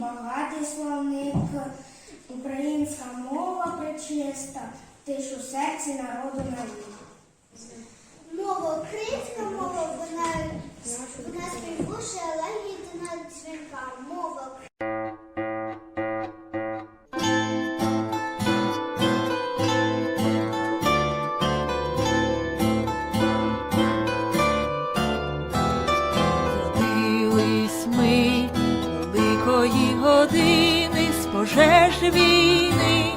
багатий словник, українська мова причиста, ти ж у серці народу навік. Мова українська пожеж війни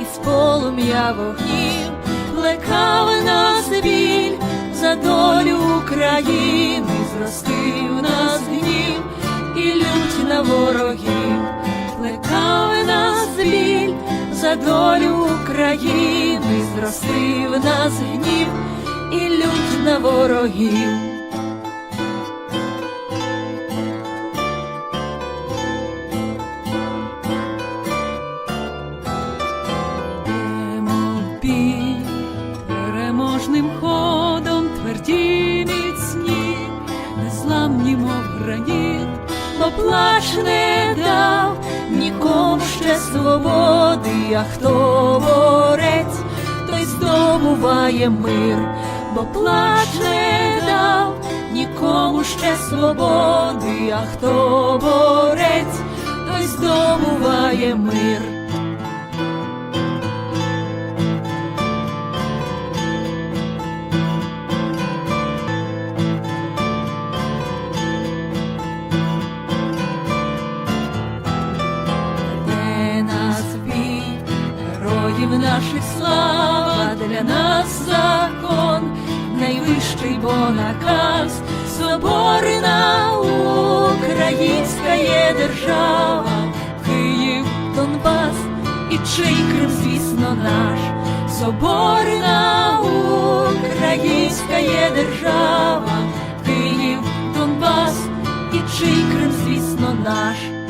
і з полум'я вогнів плекав нас біль за долю України, зростив нас гнів і лють на ворогів, плекав нас біль за долю України, зростив нас гнів і лють на ворогів. Бо плач не дав нікому ще свободи, а хто борець, той здобуває мир, бо плач не дав нікому ще свободи, а хто борець, той здобуває мир. Наших слава, для нас закон, найвищий бо наказ, соборна українська є держава, Київ, Донбас і чий Крим, звісно, наш, соборна українська є держава, Київ, Донбас і чий Крим, звісно, наш.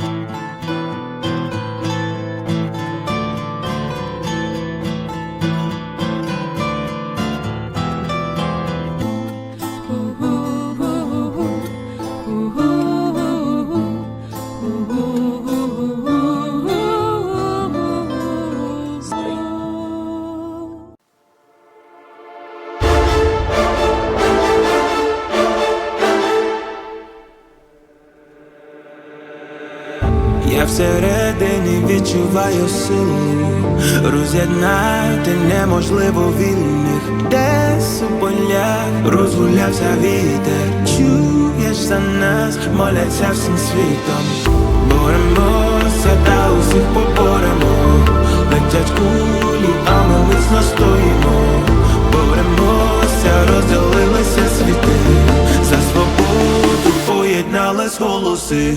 Відчуваю силу, роз'єднати неможливо вільних, десь у полях розгулявся вітер. Чуєш за нас, моляться всім світом. Боремося та усіх поборемо, летять кулі, а ми міцно стоїмо. Боремося, розділилися світи, за свободу поєднались голоси.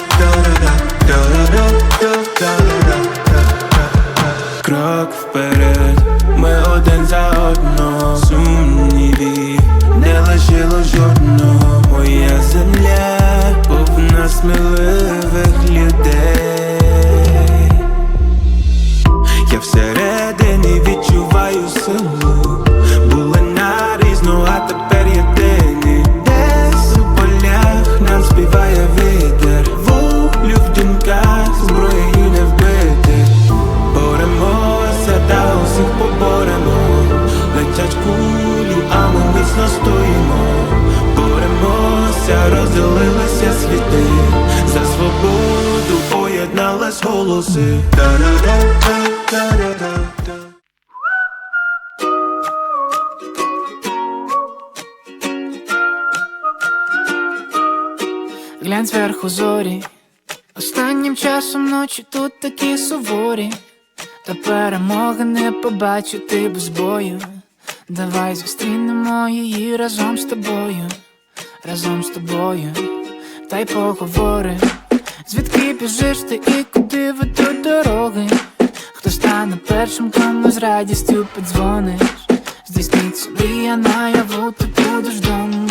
голоси. Глянь зверху зорі, останнім часом ночі тут такі суворі, та перемоги не побачити без бою. Давай зустрінемо її разом з тобою, разом з тобою, та й поговори, звідки біжиш ти і куди першим, кому з радістю подзвониш, здійсниться мрія наяву, ти будеш дома.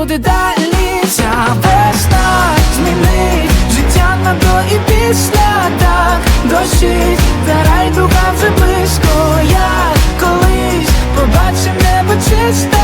Буде далі? Ця весна змінить. Життя на до і після так дощить, та райдуга вже близько, як колись побачив небо чисте